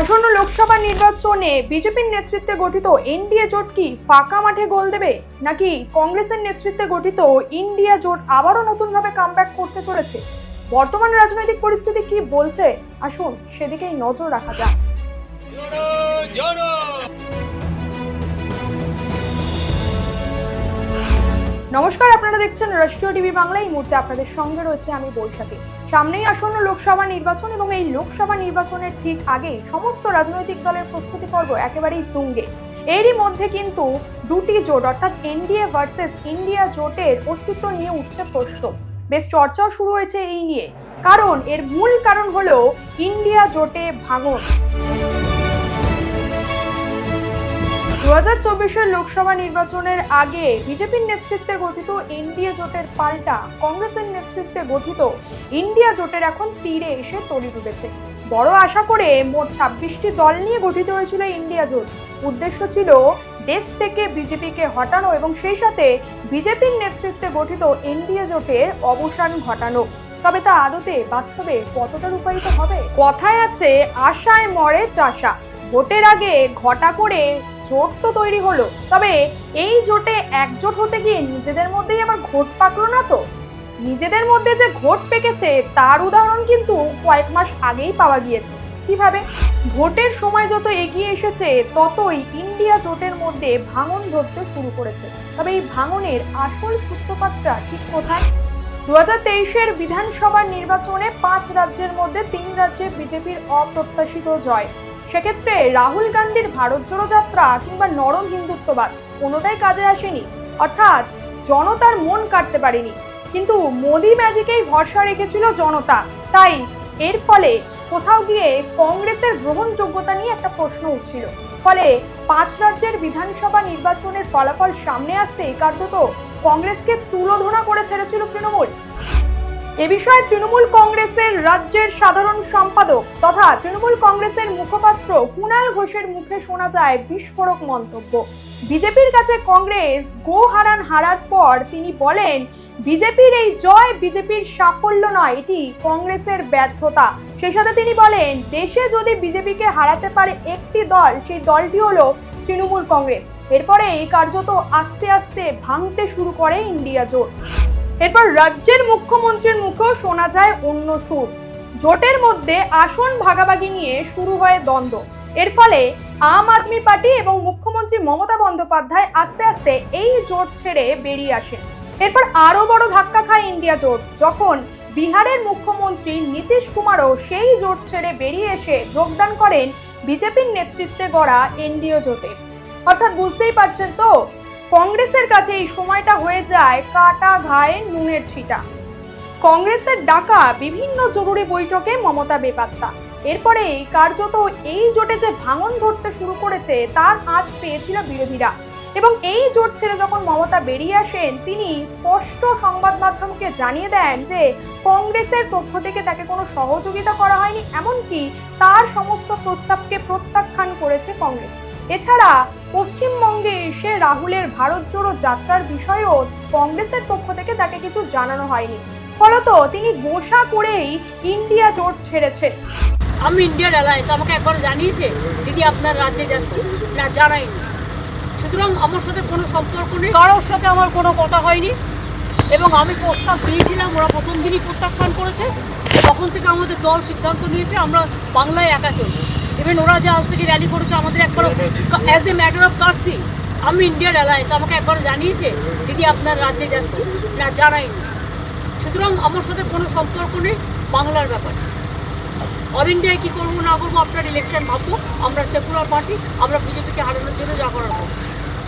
আসন্ন লোকসভা নির্বাচনে বিজেপির নেতৃত্বে গঠিত এনডিএ জোট কি ফাঁকা মাঠে গোল দেবে? নাকি কংগ্রেসের নেতৃত্বে গঠিত ইন্ডিয়া জোট আবারও নতুনভাবে কামব্যাক করতে চলেছে? বর্তমান রাজনৈতিক পরিস্থিতি কি বলছে? আসুন সেদিকেই নজর রাখা যাক। নমস্কার, আপনারা দেখছেন রাষ্ট্রীয় টিভি বাংলা। এই মুহূর্তে আপনাদের সঙ্গে রয়েছে আমি বৈশাখী। সামনেই আসন্ন লোকসভা নির্বাচন এবং এই লোকসভা নির্বাচনের ঠিক আগে সমস্ত রাজনৈতিক দলের প্রস্তুতি পর্ব একেবারেই তুঙ্গে। এরই মধ্যে কিন্তু দুটি জোট, অর্থাৎ এনডিএ ভার্সেস ইন্ডিয়া জোটের অস্তিত্ব নিয়ে উঠছে প্রশ্ন। বেশ চর্চাও শুরু হয়েছে এই নিয়ে। কারণ, এর মূল কারণ হলো ইন্ডিয়া জোটে ভাঙন। দু হাজার চব্বিশের লোকসভা নির্বাচনের আগে বিজেপির নেতৃত্বে গঠিত এনডিএ জোটের পাল্টা, কংগ্রেসের নেতৃত্বে গঠিত ইন্ডিয়া জোটের এখন তীরে এসে তলি ডুবেছে বড় আশা করে মোট ছাব্বিশটি দল নিয়ে গঠিত হয়েছিল ইন্ডিয়া জোট। উদ্দেশ্য ছিল দেশ থেকে বিজেপিকে হটানো এবং সেই সাথে বিজেপির নেতৃত্বে গঠিত এনডিএ জোটের অবসান ঘটানো। তবে তা আদতে বাস্তবে কতটা রূপায়িত হবে? কথায় আছে, আশায় মরে চাষা। ভোটের আগে ঘটা করে জোট তো তৈরি হলো, তবে এই জোটে একজোট হতে গিয়ে নিজেদের মধ্যেই আবার ঘোট পাকলো না তো? নিজেদের মধ্যে যে ঘোট পেকেছে, তার উদাহরণ কিন্তু কয়েক মাস আগেই পাওয়া গিয়েছে। কীভাবে? ভোটের সময় যত এগিয়ে এসেছে, ততই ইন্ডিয়া জোটের মধ্যে ভাঙন ধরতে শুরু করেছে। তবে এই ভাঙনের আসল সূত্রপাতটা ঠিক কোথায়? দু হাজার তেইশের বিধানসভা নির্বাচনে পাঁচ রাজ্যের মধ্যে তিন রাজ্যে বিজেপির অপ্রত্যাশিত জয়। সেক্ষেত্রে রাহুল গান্ধীর ভারত জোড়ো যাত্রা কিংবা নরম হিন্দুত্ববাদ কোনোটাই কাজে আসেনি। অর্থাৎ জনতার মন কাটতে পারেনি। কিন্তু মোদি ম্যাজিকেই ভরসা রেখেছিল জনতা। তাই এর ফলে কোথাও গিয়ে কংগ্রেসের গ্রহণযোগ্যতা নিয়ে একটা প্রশ্ন উঠছিল। ফলে পাঁচ রাজ্যের বিধানসভা নির্বাচনের ফলাফল সামনে আসতে কার্যত কংগ্রেসকে তুলোধনা করে ছেড়েছিল তৃণমূল। এ বিষয়ে তৃণমূল কংগ্রেসের রাজ্যের সাধারণ সম্পাদক তথা তৃণমূল কংগ্রেসের মুখপাত্র কুণাল ঘোষের মুখে শোনা যায় বিস্ফোরক মন্তব্য। বিজেপির কাছে কংগ্রেস গো হারান হারার পর তিনি বলেন, বিজেপির এই জয় বিজেপির সাফল্য নয়, এটি কংগ্রেসের ব্যর্থতা। সেই সাথে তিনি বলেন, দেশে যদি বিজেপিকে হারাতে পারে একটি দল, সেই দলটি হলো তৃণমূল কংগ্রেস। এরপরে এই কার্যত আস্তে আস্তে ভাঙতে শুরু করে ইন্ডিয়া জোট। এরপর রাজ্যের মুখ্যমন্ত্রীর মুখেও শোনা যায় অন্য সুর। জোটের মধ্যে আসন ভাগাভাগি নিয়ে শুরু হয় দ্বন্দ্ব। এর ফলে আম আদমি পার্টি এবং মুখ্যমন্ত্রী মমতা বন্দ্যোপাধ্যায় আস্তে আস্তে এই জোট ছেড়ে বেরিয়ে আসেন। এরপর আরও বড় ধাক্কা খায় ইন্ডিয়া জোট, যখন বিহারের মুখ্যমন্ত্রী নীতিশ কুমারও সেই জোট ছেড়ে বেরিয়ে এসে যোগদান করেন বিজেপির নেতৃত্বে গড়া এনডিও জোটে। অর্থাৎ বুঝতেই পারছেন তো কংগ্রেসের কাছে এই সময়টা হয়ে যায় কাটা ঘায়ে নুনের ছিটা। কংগ্রেসের ডাকা বিভিন্ন জরুরি বৈঠকে মমতা বেপাত্তা। এরপরে কার্যত এই জোটে যে ভাঙন ধরতে শুরু করেছে, তার আজ পেয়েছিল বিরোধীরা। এবং এই জোট ছেড়ে যখন মমতা বেরিয়ে আসেন, তিনি স্পষ্ট সংবাদ মাধ্যমকে জানিয়ে দেন যে কংগ্রেসের পক্ষ থেকে তাকে কোনো সহযোগিতা করা হয়নি, এমনকি তার সমস্ত প্রস্তাবকে প্রত্যাখ্যান করেছে কংগ্রেস। এছাড়া পশ্চিমবঙ্গে এসে রাহুলের ভারত জোড়ো যাত্রার বিষয়েও কংগ্রেসের পক্ষ থেকে তাকে কিছু জানানো হয়নি। ফলত তিনি গোসা করেই ইন্ডিয়া জোট ছেড়েছে। আমি ইন্ডিয়ান অ্যালায়েন্স আমাকে একবার জানিয়েছে, দিদি, আপনার রাজ্যে যাচ্ছি। না জানাইনি সুতরাং আমার সাথে কোনো সম্পর্ক নেই। কারোর সাথে আমার কোনো কথা হয়নি। এবং আমি প্রস্তাব দিয়েছিলাম, ওরা প্রথম দিনই প্রত্যাখ্যান করেছে। তখন থেকে আমাদের দল সিদ্ধান্ত নিয়েছে, আমরা বাংলায় একা চলবো। ইভেন ওরা যে আজ থেকে র্যালি করেছে, আমাদের একবার as a matter of course আমি ইন্ডিয়ান অ্যালায়েন্স আমাকে একবার জানিয়েছে, দিদি, আপনার রাজ্যে যাচ্ছি। না জানাইনি সুতরাং আমার সাথে কোনো সম্পর্ক নেই, বাংলার ব্যাপারে। অল ইন্ডিয়ায় কী করব, না করব, আপনার ইলেকশন ভাববো, আমরা সেকুলার পার্টি আমরা বিজেপিকে হারানোর জন্য যা করার।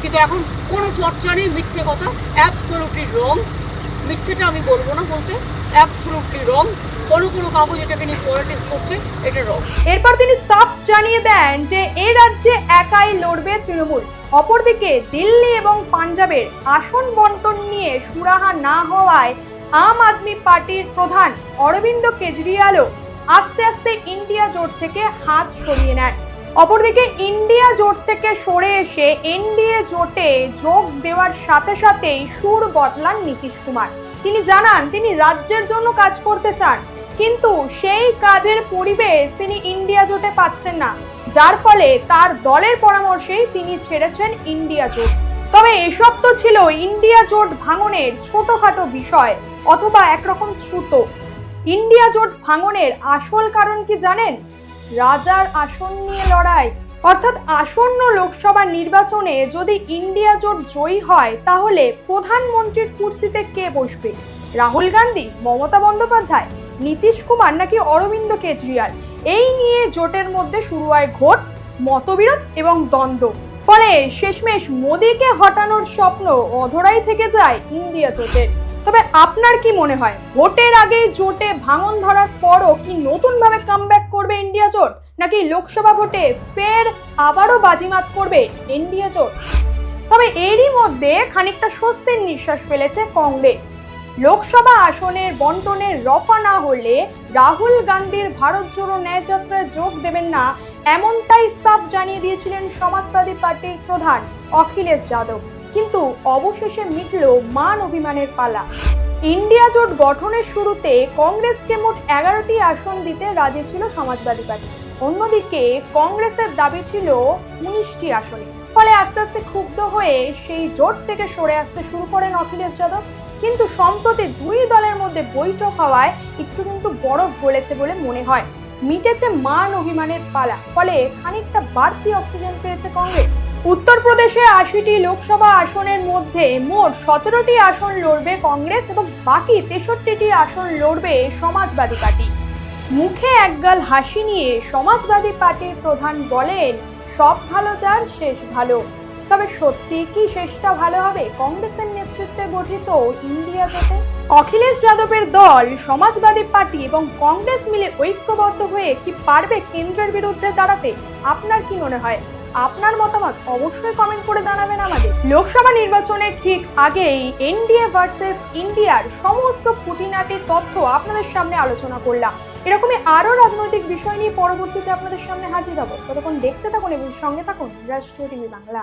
কিন্তু এখন কোনো চর্চা নেই, মিথ্যে কথা অ্যাবসোলুটলি রং মিথ্যেটা আমি বলব না বলতে। অ্যাবসোলুটলি রং কোনো কোনো কাগজ এটাকে নিয়ে পলিটিক্স এটা রং এরপর তিনি সাফ জানিয়ে দেন যে এ রাজ্যে একাই লড়বে তৃণমূল। অপরদিকে দিল্লি এবং পাঞ্জাবের আসন বন্টন নিয়ে সুরাহা না হওয়ায় আম আদমি পার্টির প্রধান অরবিন্দ কেজরিওয়ালও আস্তে আস্তে ইন্ডিয়া জোট থেকে হাত সরিয়ে নেন। অপরদিকে ইন্ডিয়া জোট থেকে সরে এসে এনডিএ জোটে যোগ দেওয়ার সাথে সাথেই সুর বদলান নীতিশ কুমার। তিনি জানান, তিনি রাজ্যের জন্য কাজ করতে চান, কিন্তু সেই কাজের পরিবেশ তিনি ইন্ডিয়া জোটে পাচ্ছেন না, যার ফলে তার দলের পরামর্শেই তিনি ছেড়েছেন ইন্ডিয়া জোট। তবে এসব তো ছিল ইন্ডিয়া জোট ভাঙনের ছোটখাটো বিষয়, অথবা একরকম ছুতো। ইন্ডিয়া জোট ভাঙনের আসল কারণ কি জানেন? রাজার আসন নিয়ে লড়াই অর্থাৎ আসন্ন লোকসভা নির্বাচনে যদি ইন্ডিয়া জোট জয়ী হয়, তাহলে প্রধানমন্ত্রীর কুর্সিতে কে বসবে? রাহুল গান্ধী, মমতা বন্দ্যোপাধ্যায়, নীতিশ কুমার নাকি অরবিন্দ কেজরিওয়াল? এই নিয়ে জোটের মধ্যে শুরু হয় ঘোট মতবিরোধ এবং দ্বন্দ্ব। ফলে শেষমেশ মোদীকে হটানোর স্বপ্ন অধরাই থেকে যায় ইন্ডিয়া জোটের। তবে আপনার কি মনে হয়, ভোটের আগে জোটে ভাঙন ধরার পরও কি নতুন ভাবে কামব্যাক করবে ইন্ডিয়া জোট? নাকি লোকসভা ভোটে ফের আবারও বাজিমাত করবে ইন্ডিয়া জোট? তবে এরই মধ্যে খানিকটা স্বস্তির নিঃশ্বাস ফেলেছে কংগ্রেস। লোকসভা আসনের বন্টনের রফা না হলে রাহুল গান্ধীর ভারত জোড়ো ন্যায়যাত্রায় যোগ দেবেন না, এমনটাই সাফ জানিয়ে দিয়েছিলেন সমাজবাদী পার্টির প্রধান অখিলেশ যাদব। কিন্তু অবশেষে মিটল মান অভিমানের পালা। ইন্ডিয়া জোট গঠনের শুরুতে কংগ্রেসকে মোট এগারোটি আসন দিতে রাজি ছিল সমাজবাদী পার্টি। অন্যদিকে কংগ্রেসের দাবি ছিল উনিশটি আসনে। ফলে আস্তে আস্তে ক্ষুব্ধ হয়ে সেই জোট থেকে সরে আসতে শুরু করেন অখিলেশ যাদব। কিন্তু সম্প্রতি দুই দলের মধ্যে বৈঠক হওয়ায় একটু কিন্তু বরফ গলেছে বলে মনে হয়। মিটেছে মান অভিমানের পালা। ফলে খানিকটা বাড়তি অক্সিজেন পেয়েছে কংগ্রেস। উত্তরপ্রদেশে আশিটি লোকসভা আসনের মধ্যে মোট সতেরোটি আসন লড়বে কংগ্রেস এবং বাকি তেষট্টিটি আসন লড়বে সমাজবাদী পার্টি। মুখে একগাল হাসি নিয়ে সমাজবাদী পার্টির প্রধান বলেন, সব ভালো যার, শেষ ভালো। তবে সত্যি কি শেষটা ভালো হবে? কংগ্রেসের নেতৃত্বে গঠিত ইন্ডিয়া জোটে? অখিলেশ যাদবের দল সমাজবাদী পার্টি এবং কংগ্রেস মিলে ঐক্যবদ্ধ হয়ে কি পারবে কেন্দ্রের বিরুদ্ধে দাঁড়াতে? আপনার কি মনে হয়? আপনার মতামত অবশ্যই কমেন্ট করে জানাবেন আমাদের। লোকসভা নির্বাচনের ঠিক আগেই এনডিএ ভার্সেস ইন্ডিয়ার সমস্ত খুঁটিনাটির তথ্য আপনাদের সামনে আলোচনা করলাম। এরকমই আরও রাজনৈতিক বিষয় নিয়ে পরবর্তীতে আপনাদের সামনে হাজির হব। ততক্ষণ দেখতে থাকুন এবং সঙ্গে থাকুন রাষ্ট্রীয় টিভি বাংলা।